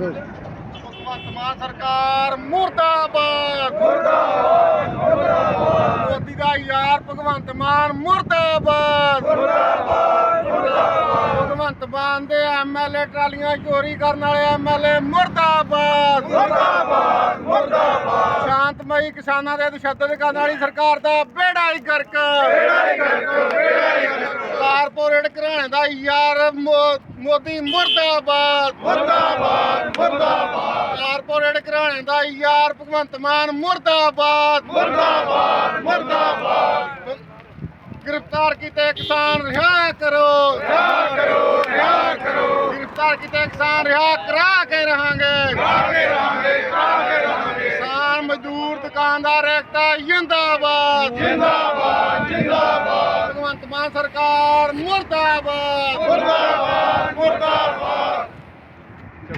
ਭਗਵੰਤ ਮਾਨ ਸਰਕਾਰ ਮੁਰਦਾਬਾਦ। ਮੁਰਦਾਬਾਦ। ਮੁਰਦਾਬਾਦ ਮੋਦੀ ਦਾ ਯਾਰ ਭਗਵੰਤ ਮਾਨ ਮੁਰਦਾਬਾਦ। ਮੁਰਦਾਬਾਦ। ਮੁਰਦਾਬਾਦ। ਭਗਵੰਤ ਮਾਨ ਦੇ ਐਮਐਲਏ ਟਰਾਲੀਆਂ ਚੋਰੀ ਕਰਨ ਵਾਲੇ ਐਮਐਲਏ ਮੁਰਦਾਬਾਦ। ਮੁਰਦਾਬਾਦ। ਮੁਰਦਾਬਾਦ। ਸ਼ਾਂਤਮਈ ਕਿਸਾਨਾਂ ਦੇ ਤਸ਼ੱਦਦ ਕਰਨ ਵਾਲੀ ਸਰਕਾਰ ਦਾ ਬੇੜਾ ਹੀ ਗਰਕ। ਬੇੜਾ ਹੀ ਗਰਕ। ਬੇੜਾ ਹੀ ਗਰਕ। ਕਾਰਪੋਰੇਟ ਘਰਾਣੇ ਦਾ ਯਾਰ ਮੋਦੀ ਮੁਰਦਾਬਾਦ। ਮੁਰਦਾਬਾਦ। ਕਾਰਪੋਰੇਟ ਘਰਾਣੇ ਦਾ ਯਾਰ ਭਗਵੰਤ ਮਾਨ ਮੁਰਦਾਬਾਦ। ਮੁਰਦਾਬਾਦ ਮੁਰਦਾਬਾਦ। ਗ੍ਰਿਫਤਾਰ ਕੀਤੇ ਕਿਸਾਨ ਰਿਹਾ ਕਰੋ। ਰਿਹਾ ਕਰੋ ਰਿਹਾ ਕਰੋ। ਗ੍ਰਿਫਤਾਰ ਕੀਤੇ ਕਿਸਾਨ ਰਿਹਾ ਕਰਾ ਕੇ ਰਹਾਂਗੇ। ਕਰਾ ਕੇ ਰਹਾਂਗੇ ਕਰਾ ਕੇ ਰਹਾਂਗੇ। ਕਿਸਾਨ ਮਜ਼ਦੂਰ ਦੁਕਾਨਦਾਰ ਏਕਤਾ ਜਿੰਦਾਬਾਦ। ਜਿੰਦਾਬਾਦ ਜਿੰਦਾਬਾਦ। ਭਗਵੰਤ ਮਾਨ ਸਰਕਾਰ ਮੁਰਦਾਬਾਦ।